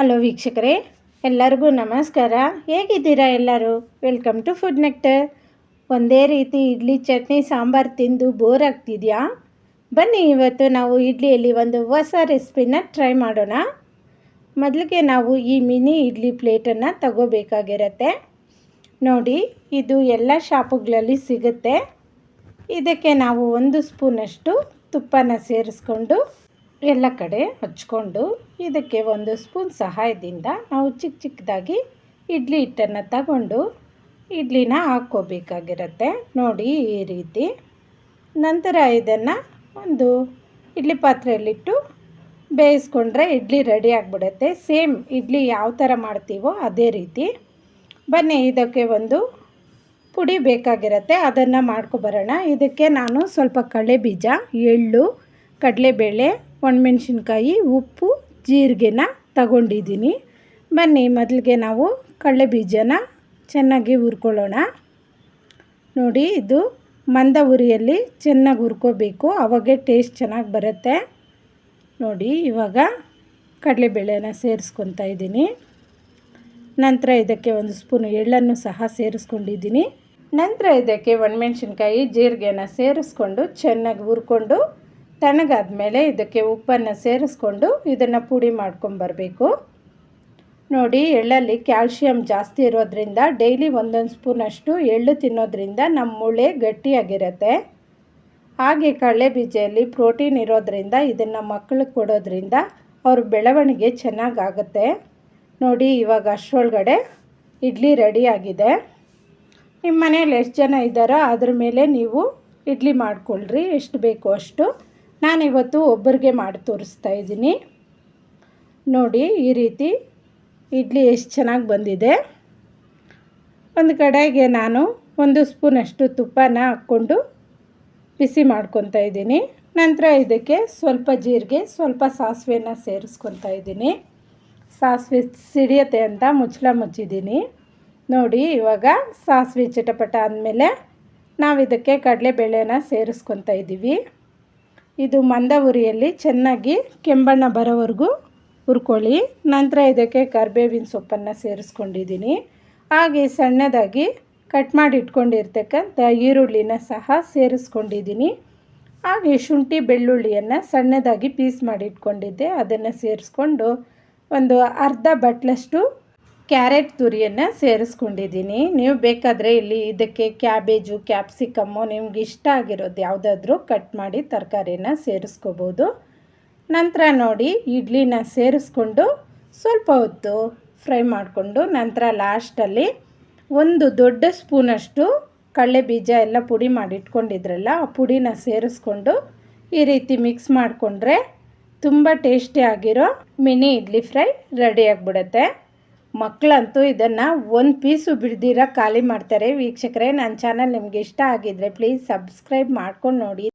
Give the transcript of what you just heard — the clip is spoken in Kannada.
ಹಲೋ ವೀಕ್ಷಕರೇ, ಎಲ್ಲರಿಗೂ ನಮಸ್ಕಾರ. ಹೇಗಿದ್ದೀರಾ ಎಲ್ಲರೂ? ವೆಲ್ಕಮ್ ಟು ಫುಡ್ ನೆಕ್ಟರ್ ಒಂದೇ ರೀತಿ ಇಡ್ಲಿ, ಚಟ್ನಿ, ಸಾಂಬಾರು ತಿಂದು ಬೋರ್ ಆಗ್ತಿದೆಯಾ? ಬನ್ನಿ, ಇವತ್ತು ನಾವು ಇಡ್ಲಿಯಲ್ಲಿ ಒಂದು ಹೊಸ ರೆಸಿಪಿನ ಟ್ರೈ ಮಾಡೋಣ. ಮೊದಲಿಗೆ ನಾವು ಈ ಮಿನಿ ಇಡ್ಲಿ ಪ್ಲೇಟನ್ನು ತಗೋಬೇಕಾಗಿರತ್ತೆ. ನೋಡಿ, ಇದು ಎಲ್ಲ ಶಾಪುಗಳಲ್ಲಿ ಸಿಗುತ್ತೆ. ಇದಕ್ಕೆ ನಾವು ಒಂದು ಸ್ಪೂನಷ್ಟು ತುಪ್ಪನ ಸೇರಿಸ್ಕೊಂಡು ಎಲ್ಲ ಕಡೆ ಹಚ್ಕೊಂಡು ಇದಕ್ಕೆ ಒಂದು ಸ್ಪೂನ್ ಸಹಾಯದಿಂದ ನಾವು ಚಿಕ್ಕ ಚಿಕ್ಕದಾಗಿ ಇಡ್ಲಿ ಹಿಟ್ಟನ್ನು ತಗೊಂಡು ಇಡ್ಲಿನ ಹಾಕ್ಕೋಬೇಕಾಗಿರತ್ತೆ. ನೋಡಿ ಈ ರೀತಿ. ನಂತರ ಇದನ್ನು ಒಂದು ಇಡ್ಲಿ ಪಾತ್ರೆಯಲ್ಲಿಟ್ಟು ಬೇಯಿಸ್ಕೊಂಡ್ರೆ ಇಡ್ಲಿ ರೆಡಿ ಆಗಿಬಿಡುತ್ತೆ. ಸೇಮ್ ಇಡ್ಲಿ ಯಾವ ಥರ ಮಾಡ್ತೀವೋ ಅದೇ ರೀತಿ. ಬನ್ನಿ, ಇದಕ್ಕೆ ಒಂದು ಪುಡಿ ಬೇಕಾಗಿರುತ್ತೆ. ಅದನ್ನು ಮಾಡ್ಕೊಬರೋಣ ಇದಕ್ಕೆ ನಾನು ಸ್ವಲ್ಪ ಕಡಲೆ ಬೀಜ ಎಳ್ಳು, ಕಡಲೆಬೇಳೆ ಒಣಮೆಣ್ಸಿನ್ಕಾಯಿ, ಉಪ್ಪು, ಜೀರಿಗೆನ ತಗೊಂಡಿದ್ದೀನಿ. ಬನ್ನಿ, ಮೊದಲಿಗೆ ನಾವು ಕಡಲೆ ಬೀಜನ ಚೆನ್ನಾಗಿ ಹುರ್ಕೊಳ್ಳೋಣ. ನೋಡಿ, ಇದು ಮಂದ ಉರಿಯಲ್ಲಿ ಚೆನ್ನಾಗಿ ಹುರ್ಕೋಬೇಕು. ಅವಾಗೆ ಟೇಸ್ಟ್ ಚೆನ್ನಾಗಿ ಬರುತ್ತೆ. ನೋಡಿ, ಇವಾಗ ಕಡಲೆಬೇಳೆನ ಸೇರಿಸ್ಕೊತಾ ಇದ್ದೀನಿ. ನಂತರ ಇದಕ್ಕೆ ಒಂದು ಸ್ಪೂನ್ ಎಳ್ಳನ್ನು ಸಹ ಸೇರಿಸ್ಕೊಂಡಿದ್ದೀನಿ. ನಂತರ ಇದಕ್ಕೆ ಒಣಮೆಣ್ಸಿನ್ಕಾಯಿ, ಜೀರಿಗೆನ ಸೇರಿಸ್ಕೊಂಡು ಚೆನ್ನಾಗಿ ಹುರ್ಕೊಂಡು ತಣ್ಣಗಾದ್ಮೇಲೆ ಇದಕ್ಕೆ ಉಪ್ಪನ್ನು ಸೇರಿಸ್ಕೊಂಡು ಇದನ್ನು ಪುಡಿ ಮಾಡ್ಕೊಂಬರಬೇಕು ನೋಡಿ, ಎಳ್ಳಲ್ಲಿ ಕ್ಯಾಲ್ಶಿಯಂ ಜಾಸ್ತಿ ಇರೋದ್ರಿಂದ, ಡೈಲಿ ಒಂದೊಂದು ಸ್ಪೂನಷ್ಟು ಎಳ್ಳು ತಿನ್ನೋದ್ರಿಂದ ನಮ್ಮ ಮೂಳೆ ಗಟ್ಟಿಯಾಗಿರುತ್ತೆ. ಹಾಗೆ ಕಡಲೆ ಬೀಜದಲ್ಲಿ ಪ್ರೋಟೀನ್ ಇರೋದ್ರಿಂದ, ಇದನ್ನು ಮಕ್ಕಳಿಗೆ ಕೊಡೋದ್ರಿಂದ ಅವ್ರ ಬೆಳವಣಿಗೆ ಚೆನ್ನಾಗಾಗುತ್ತೆ. ನೋಡಿ, ಇವಾಗ ಅಷ್ಟರೊಳಗಡೆ ಇಡ್ಲಿ ರೆಡಿ ಆಗಿದೆ. ನಿಮ್ಮ ಮನೇಲಿ ಎಷ್ಟು ಜನ ಇದ್ದಾರೋ ಅದ್ರ ಮೇಲೆ ನೀವು ಇಡ್ಲಿ ಮಾಡ್ಕೊಳ್ರಿ, ಎಷ್ಟು ಬೇಕೋ ಅಷ್ಟು. ನಾನಿವತ್ತು ಒಬ್ಬರಿಗೆ ಮಾಡಿ ತೋರಿಸ್ತಾ ಇದ್ದೀನಿ. ನೋಡಿ, ಈ ರೀತಿ ಇಡ್ಲಿ ಎಷ್ಟು ಚೆನ್ನಾಗಿ ಬಂದಿದೆ. ಒಂದು ಕಡೆಗೆ ನಾನು ಒಂದು ಸ್ಪೂನಷ್ಟು ತುಪ್ಪನ ಹಾಕ್ಕೊಂಡು ಬಿಸಿ ಮಾಡ್ಕೊತಾ ಇದ್ದೀನಿ. ನಂತರ ಇದಕ್ಕೆ ಸ್ವಲ್ಪ ಜೀರಿಗೆ, ಸ್ವಲ್ಪ ಸಾಸಿವೆನ ಸೇರಿಸ್ಕೊತಾ ಇದ್ದೀನಿ. ಸಾಸಿವೆ ಸಿಡಿಯತ್ತೆ ಅಂತ ಮುಚ್ಚಳ ಮುಚ್ಚಿದ್ದೀನಿ. ನೋಡಿ, ಇವಾಗ ಸಾಸಿವೆ ಚಟಪಟ ಆದಮೇಲೆ ನಾವು ಇದಕ್ಕೆ ಕಡಲೆಬೇಳೆನ ಸೇರಿಸ್ಕೊತಾ ಇದ್ದೀವಿ. ಇದು ಮಂದ ಉರಿಯಲ್ಲಿ ಚೆನ್ನಾಗಿ ಕೆಂಬಣ್ಣ ಬರೋವರೆಗೂ ಹುರ್ಕೊಳ್ಳಿ. ನಂತರ ಇದಕ್ಕೆ ಕರಿಬೇವಿನ ಸೊಪ್ಪನ್ನು ಸೇರಿಸ್ಕೊಂಡಿದ್ದೀನಿ. ಹಾಗೆ ಸಣ್ಣದಾಗಿ ಕಟ್ ಮಾಡಿ ಇಟ್ಕೊಂಡಿರ್ತಕ್ಕಂಥ ಈರುಳ್ಳಿನ ಸಹ ಸೇರಿಸ್ಕೊಂಡಿದ್ದೀನಿ. ಹಾಗೆ ಶುಂಠಿ ಬೆಳ್ಳುಳ್ಳಿಯನ್ನು ಸಣ್ಣದಾಗಿ ಪೀಸ್ ಮಾಡಿ ಇಟ್ಕೊಂಡಿದ್ದೆ. ಅದನ್ನು ಸೇರಿಸ್ಕೊಂಡು ಒಂದು ಅರ್ಧ ಬಟ್ಲಷ್ಟು ಕ್ಯಾರೆಟ್ ತುರಿಯನ್ನು ಸೇರಿಸ್ಕೊಂಡಿದ್ದೀನಿ. ನೀವು ಬೇಕಾದರೆ ಇಲ್ಲಿ ಇದಕ್ಕೆ ಕ್ಯಾಬೇಜು, ಕ್ಯಾಪ್ಸಿಕಮ್ಮು ನಿಮ್ಗೆ ಇಷ್ಟ ಆಗಿರೋದು ಯಾವುದಾದ್ರೂ ಕಟ್ ಮಾಡಿ ತರಕಾರಿನ ಸೇರಿಸ್ಕೋಬೋದು. ನಂತರ ನೋಡಿ ಇಡ್ಲಿನ ಸೇರಿಸ್ಕೊಂಡು ಸ್ವಲ್ಪ ಹೊತ್ತು ಫ್ರೈ ಮಾಡಿಕೊಂಡು ನಂತರ ಲಾಸ್ಟಲ್ಲಿ ಒಂದು ದೊಡ್ಡ ಸ್ಪೂನಷ್ಟು ಕಡಲೆ ಬೀಜ ಎಲ್ಲ ಪುಡಿ ಮಾಡಿ ಇಟ್ಕೊಂಡಿದ್ರಲ್ಲ, ಆ ಪುಡಿನ ಸೇರಿಸ್ಕೊಂಡು ಈ ರೀತಿ ಮಿಕ್ಸ್ ಮಾಡಿಕೊಂಡ್ರೆ ತುಂಬ ಟೇಸ್ಟಿ ಆಗಿರೋ ಮಿನಿ ಇಡ್ಲಿ ಫ್ರೈ ರೆಡಿ ಆಗಿಬಿಡುತ್ತೆ. ಮಕ್ಕಳಂತೂ ಇದನ್ನು ಒಂದು ಪೀಸು ಬಿಡ್ದಿರ ಖಾಲಿ ಮಾಡ್ತಾರೆ. ವೀಕ್ಷಕರೇ ನನ್ನ ಚಾನಲ್ ನಿಮಗೆ ಇಷ್ಟ ಆಗಿದ್ದರೆ ಪ್ಲೀಸ್ ಸಬ್ಸ್ಕ್ರೈಬ್ ಮಾಡ್ಕೊಂಡು ನೋಡಿ.